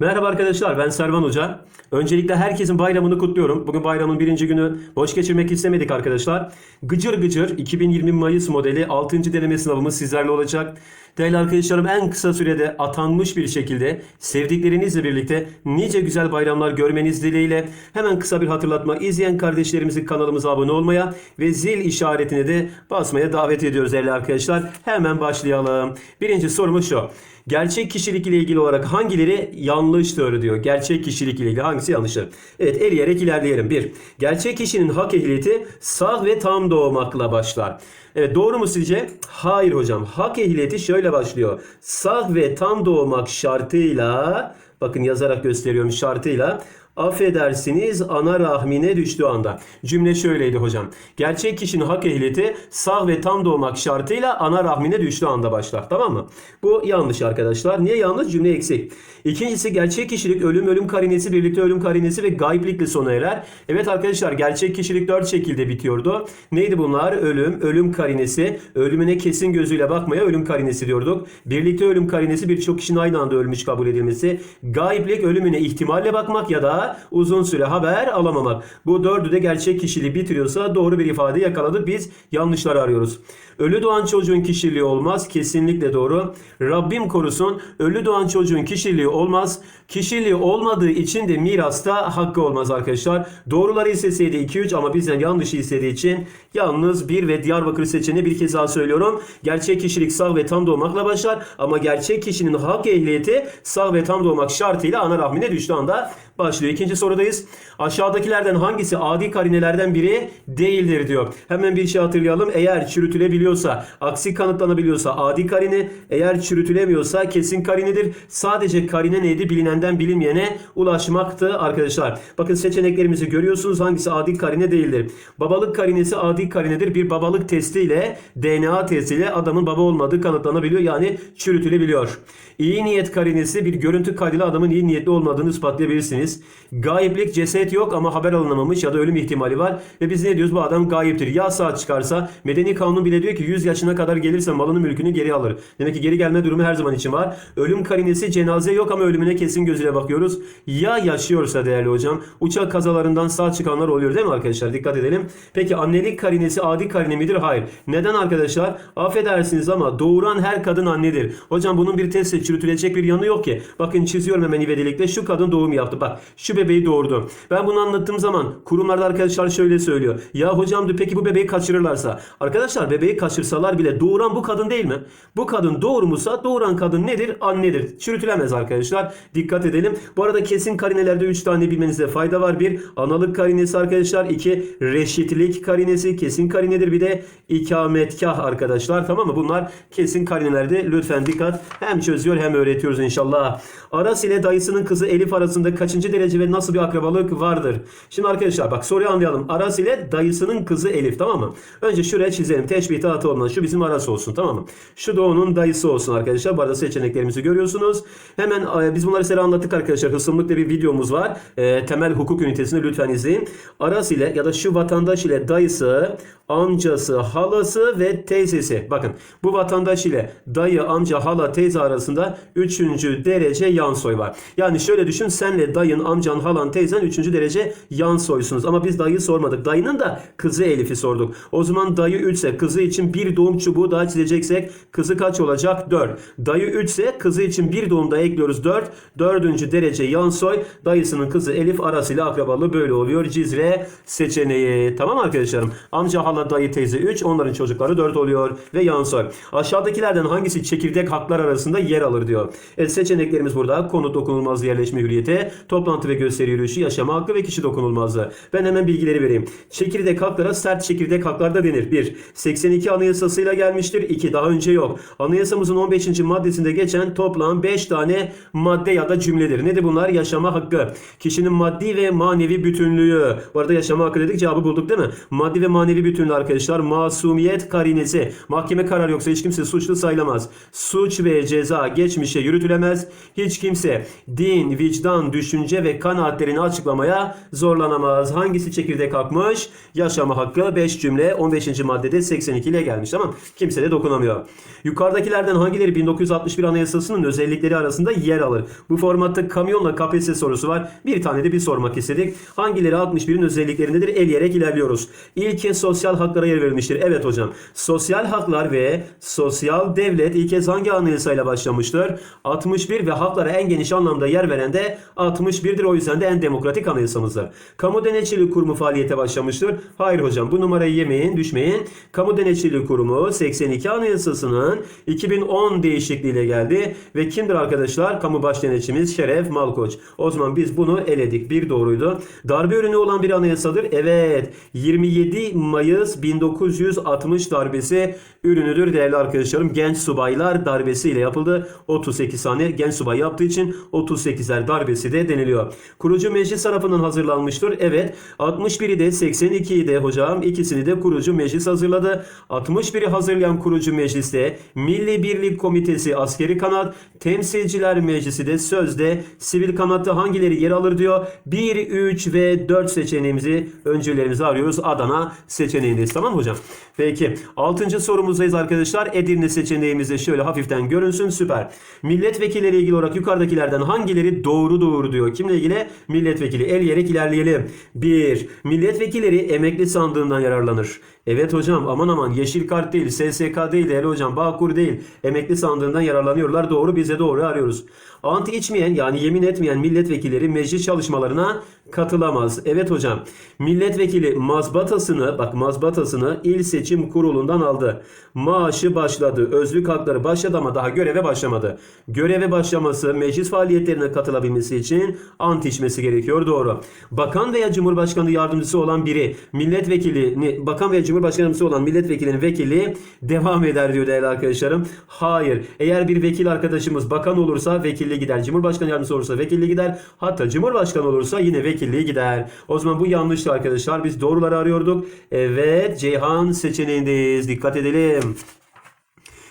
Merhaba arkadaşlar ben Servan Hoca. Öncelikle herkesin bayramını kutluyorum. Bugün bayramın birinci günü boş geçirmek istemedik arkadaşlar. Gıcır Gıcır 2020 Mayıs modeli 6. deneme sınavımız sizlerle olacak. Değerli arkadaşlarım en kısa sürede atanmış bir şekilde sevdiklerinizle birlikte nice güzel bayramlar görmeniz dileğiyle hemen kısa bir hatırlatma izleyen kardeşlerimizi kanalımıza abone olmaya ve zil işaretine de basmaya davet ediyoruz değerli arkadaşlar. Hemen başlayalım. Birinci sorumuz şu. Gerçek kişilik ile ilgili olarak hangileri yanlıştır diyor. Gerçek kişilik ile ilgili hangisi yanlıştır? Evet eleyerek ilerleyelim. Bir, gerçek kişinin hak ehliyeti sağ ve tam doğmakla başlar. Evet doğru mu sizce? Hayır hocam. Hak ehliyeti şöyle başlıyor. Sağ ve tam doğmak şartıyla bakın yazarak gösteriyorum şartıyla affedersiniz ana rahmine düştüğü anda. Cümle şöyleydi hocam. Gerçek kişinin hak ehliyeti sağ ve tam doğmak şartıyla ana rahmine düştüğü anda başlar. Tamam mı? Bu yanlış arkadaşlar. Niye yanlış? Cümle eksik. İkincisi gerçek kişilik ölüm ölüm karinesi birlikte ölüm karinesi ve gayblikle sona erer. Evet arkadaşlar gerçek kişilik dört şekilde bitiyordu. Neydi bunlar? Ölüm, ölüm karinesi, ölümüne kesin gözüyle bakmaya ölüm karinesi diyorduk. Birlikte ölüm karinesi birçok kişinin aynı anda ölmüş kabul edilmesi. Gayblik ölümüne ihtimalle bakmak ya da uzun süre haber alamamak. Bu dördü de gerçek kişiliği bitiriyorsa doğru bir ifade yakaladık. Biz yanlışlar arıyoruz. Ölü doğan çocuğun kişiliği olmaz. Kesinlikle doğru. Rabbim korusun. Ölü doğan çocuğun kişiliği olmaz. Kişiliği olmadığı için de mirasta hakkı olmaz arkadaşlar. Doğruları isteseydi 2-3 ama bizden yanlışı istediği için yalnız 1 ve Diyarbakır seçeneği bir kez daha söylüyorum. Gerçek kişilik sağ ve tam doğmakla başlar ama gerçek kişinin hak ehliyeti sağ ve tam doğmak şartıyla ana rahmine düştüğü anda başlıyor. İkinci sorudayız. Aşağıdakilerden hangisi adi karinelerden biri değildir diyor. Hemen bir şey hatırlayalım. Eğer çürütülebiliyorsa, aksi kanıtlanabiliyorsa adi karine, eğer çürütülemiyorsa kesin karinedir. Sadece karine neydi? Bilinenden bilinmeyene ulaşmaktı arkadaşlar. Bakın seçeneklerimizi görüyorsunuz. Hangisi adi karine değildir? Babalık karinesi adi karinedir. Bir babalık testiyle, DNA testiyle adamın baba olmadığı kanıtlanabiliyor. Yani çürütülebiliyor. İyi niyet karinesi bir görüntü kaydıyla adamın iyi niyetli olmadığını ispatlayabilirsiniz. Gayiplik ceset yok ama haber alınamamış ya da ölüm ihtimali var. Ve biz ne diyoruz bu adam gayiptir. Ya saat çıkarsa medeni kanun bile diyor ki 100 yaşına kadar gelirse malını mülkünü geri alır. Demek ki geri gelme durumu her zaman için var. Ölüm karinesi cenaze yok ama ölümüne kesin gözüyle bakıyoruz. Ya yaşıyorsa değerli hocam uçak kazalarından sağ çıkanlar oluyor değil mi arkadaşlar? Dikkat edelim. Peki annelik karinesi adi karine midir? Hayır. Neden arkadaşlar? Affedersiniz ama doğuran her kadın annedir. Hocam bunun bir testle çürütülecek bir yanı yok ki. Bakın çiziyorum hemen ivedilikle. Şu kadın doğum yaptı. Bak şu bebeği doğurdu. Ben bunu anlattığım zaman kurumlarda arkadaşlar şöyle söylüyor. Ya hocam diyor peki bu bebeği kaçırırlarsa. Arkadaşlar bebeği kaçırsalar bile doğuran bu kadın değil mi? Bu kadın doğurmuşsa doğuran kadın nedir? Annedir. Çürütülemez arkadaşlar. Dikkat edelim. Bu arada kesin karinelerde 3 tane bilmenizde fayda var. Bir analık karinesi arkadaşlar. 2 reşitlik karinesi kesin karinedir. Bir de ikametgah arkadaşlar. Tamam mı? Bunlar kesin karinelerde. Lütfen dikkat. Hem çözüyor hem öğretiyoruz inşallah. Aras ile dayısının kızı Elif arasında kaçıncı derece ve nasıl bir akrabalık vardır? Şimdi arkadaşlar bak soruyu anlayalım. Aras ile dayısının kızı Elif tamam mı? Önce şuraya çizelim. Teşbih tahtı olmalı. Şu bizim Aras olsun tamam mı? Şu da onun dayısı olsun arkadaşlar. Bu arada seçeneklerimizi görüyorsunuz. Hemen e, biz bunları size anlattık arkadaşlar. Hısımlıkta bir videomuz var. E, temel hukuk ünitesini lütfen izleyin. Aras ile ya da şu vatandaş ile dayısı, amcası, halası ve teyzesi. Bakın bu vatandaş ile dayı, amca, hala, teyze arasında 3. derece yan soy var. Yani şöyle düşün senle dayın, amcan, halan, teyzen 3. derece yan soysunuz. Ama biz dayı sormadık. Dayının da kızı Elif'i sorduk. O zaman dayı 3 ise kızı için bir doğum çubuğu daha çizeceksek kızı kaç olacak? 4. Dayı 3 ise kızı için bir doğum da ekliyoruz 4. 4. derece yan soy dayısının kızı Elif arasıyla akrabalığı böyle oluyor. Cizre seçeneği. Tamam arkadaşlarım. Amca, hala, dayı, teyze 3. Onların çocukları 4 oluyor ve yan soy. Aşağıdakilerden hangisi çekirdek haklar arasında yer alır diyor. Evet seçeneklerimiz burada. Konut dokunulmazlığı, yerleşme hürriyeti, toplantı ve gösteri yürüyüşü, yaşama hakkı ve kişi dokunulmazlığı. Ben hemen bilgileri vereyim. Çekirdek haklara sert çekirdek haklarda denir. 1. 82 anayasasıyla gelmiştir. 2. Daha önce yok. Anayasamızın 15. maddesinde geçen toplam 5 tane madde ya da cümledir. Nedir bunlar? Yaşama hakkı. Kişinin maddi ve manevi bütünlüğü. Bu arada yaşama hakkı dedik cevabı bulduk değil mi? Maddi ve manevi bütünlüğü arkadaşlar. masumiyet karinesi. Mahkeme kararı yoksa hiç kimse suçlu sayılamaz. Suç ve ceza geçmişe yürütülemez. Hiç kimse din, vicdan, düşünce ve kanaatlerini açıklamaya zorlanamaz. Hangisi çekirdek hakmış? Yaşama hakkı 5 cümle 15. maddede 82 ile gelmiş. Tamam Kimse de dokunamıyor. Yukarıdakilerden hangileri 1961 Anayasası'nın özellikleri arasında yer alır? Bu formatta kamyonla KPSS sorusu var. Bir tane de bir sormak istedik. Hangileri 61'in özelliklerindedir? Eleyerek ilerliyoruz. İlk kez sosyal haklara yer verilmiştir. Evet hocam. Sosyal haklar ve sosyal devlet ilk kez hangi anayasayla başlamıştır? 61 ve haklara en geniş anlamda yer veren de 61'dir. O yüzden de en demokratik anayasamızdır. Kamu Denetçiliği Kurumu faaliyete başlamıştır. Hayır hocam bu numarayı yemeyin, düşmeyin. Kamu Denetçiliği Kurumu 82 Anayasası'nın 2010 değişikliğiyle geldi ve kimdir arkadaşlar? Kamu baş denetçimiz Şeref Malkoç. O zaman biz bunu eledik. Bir doğruydu. Darbe ürünü olan bir anayasadır. Evet. 27 Mayıs 1960 darbesi ürünüdür değerli arkadaşlarım. Genç subaylar darbesiyle yapıldı. 38 tane genç subay yaptığı için 38'ler darbesi de deniliyor. Kurucu meclis tarafından hazırlanmıştır. Evet. 61'i de 82'yi de hocam ikisini de kurucu meclis hazırladı. 61'i hazırlayan kurucu mecliste Milli Birlik Komitesi askeri kanat, Temsilciler Meclisi de sözde sivil kanatta hangileri yer alır diyor. 1, 3 ve 4 seçeneğimizi öncülerimizi arıyoruz. Adana seçeneğindeyiz. Tamam hocam? Peki. 6. sorumuzdayız arkadaşlar. Edirne seçeneğimizde şöyle hafiften görünsün. Süper. Milletvekilleri ilgili olarak yukarıdakilerden hangileri doğru doğru diyor. Kimle ilgili? Milletvekili. Eleyerek ilerleyelim. 1. Milletvekilleri emekli sandığından yararlanır. Evet hocam aman aman yeşil kart değil, SSK değil, değerli hocam Bağkur değil. Emekli sandığından yararlanıyorlar. Doğru bize doğru arıyoruz. Anti içmeyen yani yemin etmeyen milletvekilleri meclis çalışmalarına katılamaz. Evet hocam. Milletvekili mazbatasını bak mazbatasını il seçim kurulundan aldı. Maaşı başladı. Özlük hakları başladı ama daha göreve başlamadı. Göreve başlaması meclis faaliyetlerine katılabilmesi için ant içmesi gerekiyor. Doğru. Bakan veya Cumhurbaşkanı yardımcısı olan biri milletvekili bakan veya Cumhurbaşkanı olan milletvekilinin vekili devam eder diyor değerli arkadaşlarım. Hayır. Eğer bir vekil arkadaşımız bakan olursa vekilliği gider. Cumhurbaşkanı yardımcısı olursa vekilliği gider. Hatta Cumhurbaşkanı olursa yine vekilliği gider. O zaman bu yanlıştı arkadaşlar. Biz doğruları arıyorduk. Evet Ceyhan seçeneğindeyiz. Dikkat edelim.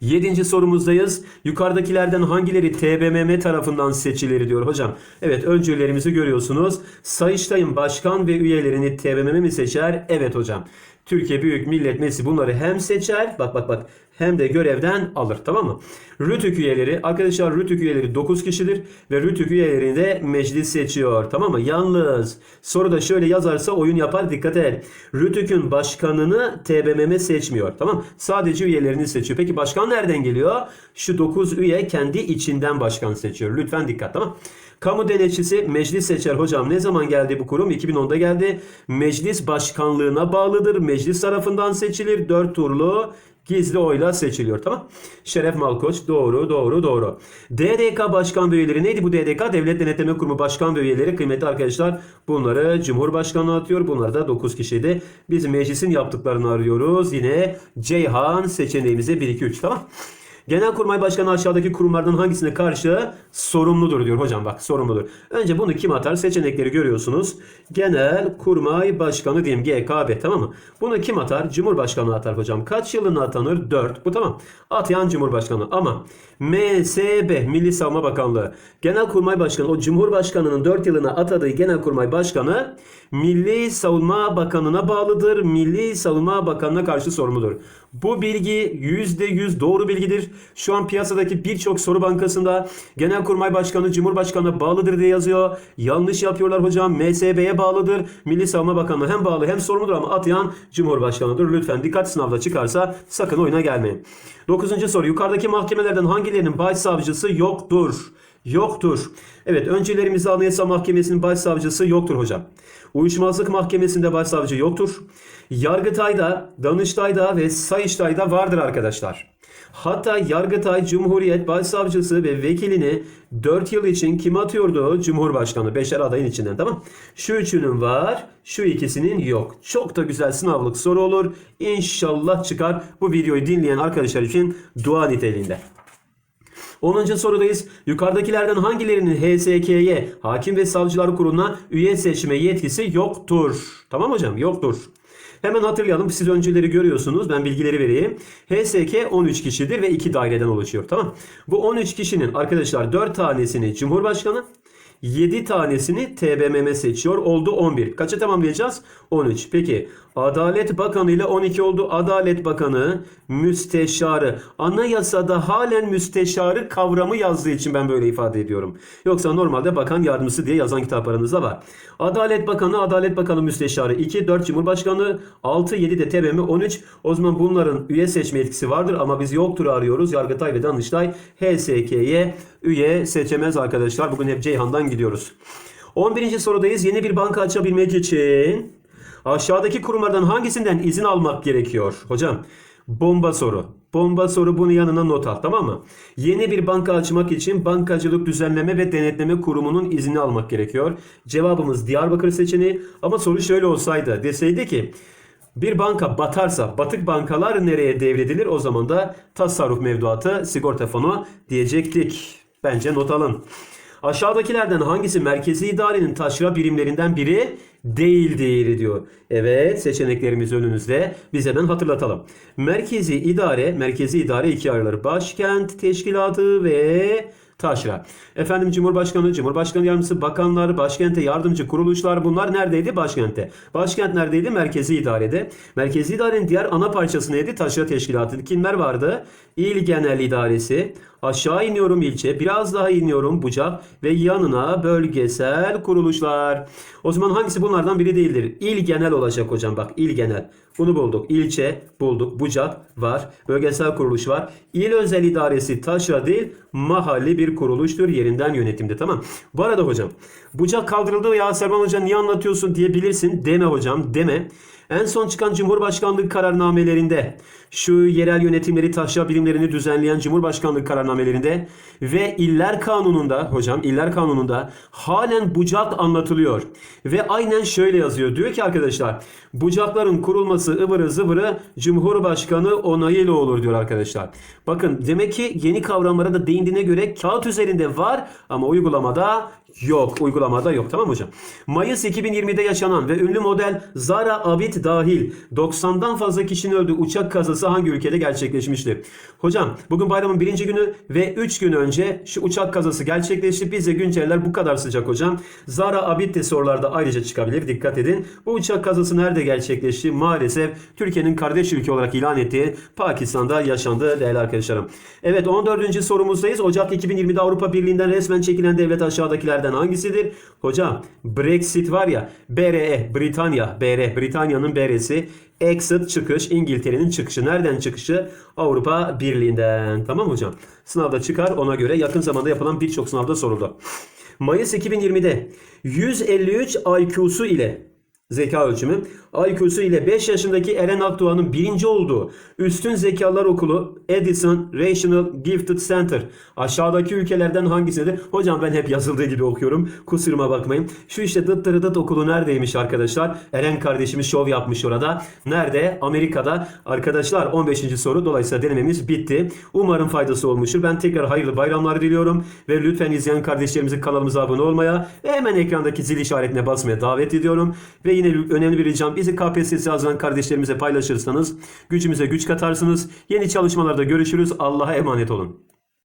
Yedinci sorumuzdayız. Yukarıdakilerden hangileri TBMM tarafından seçilir diyor hocam. Evet öncülerimizi görüyorsunuz. Sayıştay'ın başkan ve üyelerini TBMM mi seçer? Evet hocam. Türkiye Büyük Millet Meclisi bunları hem seçer bak bak bak hem de görevden alır tamam mı? Rütük üyeleri arkadaşlar Rütük üyeleri 9 kişidir ve Rütük üyelerini de meclis seçiyor tamam mı? Yalnız soruda şöyle yazarsa oyun yapar dikkat et. Rütük'ün başkanını TBMM seçmiyor tamam mı? Sadece üyelerini seçiyor. Peki başkan nereden geliyor? Şu 9 üye kendi içinden başkan seçiyor. Lütfen dikkat tamam Kamu denetçisi meclis seçer hocam. Ne zaman geldi bu kurum? 2010'da geldi. Meclis başkanlığına bağlıdır. Meclis tarafından seçilir. 4 turlu gizli oyla seçiliyor. Tamam. Şeref Malkoç doğru doğru doğru. DDK başkan üyeleri neydi bu DDK? Devlet Denetleme Kurumu başkan üyeleri kıymetli arkadaşlar. Bunları Cumhurbaşkanı atıyor. Bunlar da 9 kişiydi. Biz meclisin yaptıklarını arıyoruz. Yine Ceyhan seçeneğimize 1 2 3 tamam. Genelkurmay Başkanı aşağıdaki kurumlardan hangisine karşı sorumludur diyor hocam bak sorumludur. Önce bunu kim atar? Seçenekleri görüyorsunuz. Genel Kurmay Başkanı diyeyim GKB tamam mı? Bunu kim atar? Cumhurbaşkanı atar hocam. Kaç yılına atanır? 4. Bu tamam. Atayan Cumhurbaşkanı ama MSB Milli Savunma Bakanlığı Genelkurmay Başkanı o Cumhurbaşkanının 4 yılına atadığı Genelkurmay Başkanı Milli Savunma Bakanı'na bağlıdır. Milli Savunma Bakanı'na karşı sorumludur. Bu bilgi %100 doğru bilgidir. Şu an piyasadaki birçok soru bankasında Genelkurmay Başkanı Cumhurbaşkanı'na bağlıdır diye yazıyor. Yanlış yapıyorlar hocam. MSB'ye bağlıdır. Milli Savunma Bakanlığı hem bağlı hem sorumludur ama atayan Cumhurbaşkanı'dır. Lütfen dikkat sınavda çıkarsa sakın oyuna gelmeyin. Dokuzuncu soru. Yukarıdaki mahkemelerden hangilerinin başsavcısı yoktur? Yoktur. Evet öncülerimizi Anayasa Mahkemesi'nin başsavcısı yoktur hocam. Uyuşmazlık Mahkemesi'nde başsavcı yoktur. Yargıtay'da, Danıştay'da ve Sayıştay'da vardır arkadaşlar. Hatta Yargıtay Cumhuriyet Başsavcısı ve vekilini 4 yıl için kim atıyordu? Cumhurbaşkanı. Beşer adayın içinden tamam. Şu üçünün var, şu ikisinin yok. Çok da güzel sınavlık soru olur. İnşallah çıkar. Bu videoyu dinleyen arkadaşlar için dua niteliğinde. 10. sorudayız. Yukarıdakilerden hangilerinin HSK'ye, Hakim ve Savcılar Kurulu'na üye seçme yetkisi yoktur? Tamam hocam? Yoktur. Hemen hatırlayalım. Siz önceleri görüyorsunuz. Ben bilgileri vereyim. HSK 13 kişidir ve 2 daireden oluşuyor. Tamam. Bu 13 kişinin arkadaşlar 4 tanesini Cumhurbaşkanı, 7 tanesini TBMM seçiyor. Oldu 11. Kaça tamamlayacağız? 13. Peki Adalet Bakanı ile 12 oldu. Adalet Bakanı müsteşarı. Anayasada halen müsteşarı kavramı yazdığı için ben böyle ifade ediyorum. Yoksa normalde bakan yardımcısı diye yazan kitaplarınızda var. Adalet Bakanı, Adalet Bakanı müsteşarı 2, 4 Cumhurbaşkanı, 6, 7 de TBMM 13. O zaman bunların üye seçme etkisi vardır ama biz yoktur arıyoruz. Yargıtay ve Danıştay HSK'ye üye seçemez arkadaşlar. Bugün hep Ceyhan'dan gidiyoruz. 11. sorudayız. Yeni bir banka açabilmek için aşağıdaki kurumlardan hangisinden izin almak gerekiyor? Hocam bomba soru. Bomba soru bunu yanına not al tamam mı? Yeni bir banka açmak için Bankacılık Düzenleme ve Denetleme Kurumu'nun izni almak gerekiyor. Cevabımız Diyarbakır seçeneği ama soru şöyle olsaydı deseydi ki bir banka batarsa batık bankalar nereye devredilir? O zaman da tasarruf mevduatı sigorta fonu diyecektik. Bence not alın. Aşağıdakilerden hangisi merkezi idarenin taşra birimlerinden biri değildir diyor. Evet seçeneklerimiz önünüzde. Biz hemen hatırlatalım. Merkezi idare, merkezi idare iki ayrılır. Başkent teşkilatı ve taşra. Efendim Cumhurbaşkanı, Cumhurbaşkanı yardımcısı, bakanlar, başkente yardımcı kuruluşlar bunlar neredeydi? Başkentte. Başkent neredeydi? Merkezi idarede. Merkezi idarenin diğer ana parçası neydi? Taşra teşkilatı. Kimler vardı? İl Genel İdaresi. Aşağı iniyorum ilçe, biraz daha iniyorum bucak ve yanına bölgesel kuruluşlar. O zaman hangisi bunlardan biri değildir? İl genel olacak hocam bak il genel. Bunu bulduk. İlçe bulduk. Bucak var. Bölgesel kuruluş var. İl özel idaresi taşra değil mahalli bir kuruluştur yerinden yönetimde tamam. Bu arada hocam bucak kaldırıldı ya Serban Hoca niye anlatıyorsun diyebilirsin. Deme hocam deme. En son çıkan Cumhurbaşkanlığı kararnamelerinde şu yerel yönetimleri taşra birimlerini düzenleyen Cumhurbaşkanlığı kararnamelerinde ve iller kanununda hocam iller kanununda halen bucak anlatılıyor. Ve aynen şöyle yazıyor. Diyor ki arkadaşlar bucakların kurulması ıvırı zıvırı Cumhurbaşkanı onayıyla olur diyor arkadaşlar. Bakın demek ki yeni kavramlara da değindiğine göre kağıt üzerinde var ama uygulamada yok. Uygulamada yok tamam hocam? Mayıs 2020'de yaşanan ve ünlü model Zara Abid dahil 90'dan fazla kişinin öldüğü uçak kazası hangi ülkede gerçekleşmiştir? Hocam bugün bayramın birinci günü ve 3 gün önce şu uçak kazası gerçekleşti. Bize günceller bu kadar sıcak hocam. Zara Abid de sorularda ayrıca çıkabilir. Dikkat edin. Bu uçak kazası nerede gerçekleşti? Maalesef Türkiye'nin kardeş ülke olarak ilan ettiği Pakistan'da yaşandı değerli arkadaşlarım. Evet 14. sorumuzdayız. Ocak 2020'de Avrupa Birliği'nden resmen çekilen devlet aşağıdakilerden hangisidir? Hocam Brexit var ya BRE Britanya BR Britanya'nın BR'si Exit çıkış İngiltere'nin çıkışı. Nereden çıkışı? Avrupa Birliği'nden. Tamam hocam? Sınavda çıkar ona göre yakın zamanda yapılan birçok sınavda soruldu. Mayıs 2020'de 153 IQ'su ile zeka ölçümü IQ'su ile 5 yaşındaki Eren Akdoğan'ın birinci olduğu Üstün Zekalar Okulu Edison Rational Gifted Center aşağıdaki ülkelerden hangisidir? Hocam ben hep yazıldığı gibi okuyorum. Kusuruma bakmayın. Şu işte dıt dırı dıt okulu neredeymiş arkadaşlar? Eren kardeşimiz şov yapmış orada. Nerede? Amerika'da. Arkadaşlar 15. soru dolayısıyla denememiz bitti. Umarım faydası olmuştur. Ben tekrar hayırlı bayramlar diliyorum ve lütfen izleyen kardeşlerimizi kanalımıza abone olmaya ve hemen ekrandaki zil işaretine basmaya davet ediyorum. Ve yine önemli bir ricam bizi KPSS'ye hazırlanan kardeşlerimize paylaşırsanız gücümüze güç katarsınız. Yeni çalışmalarda görüşürüz. Allah'a emanet olun.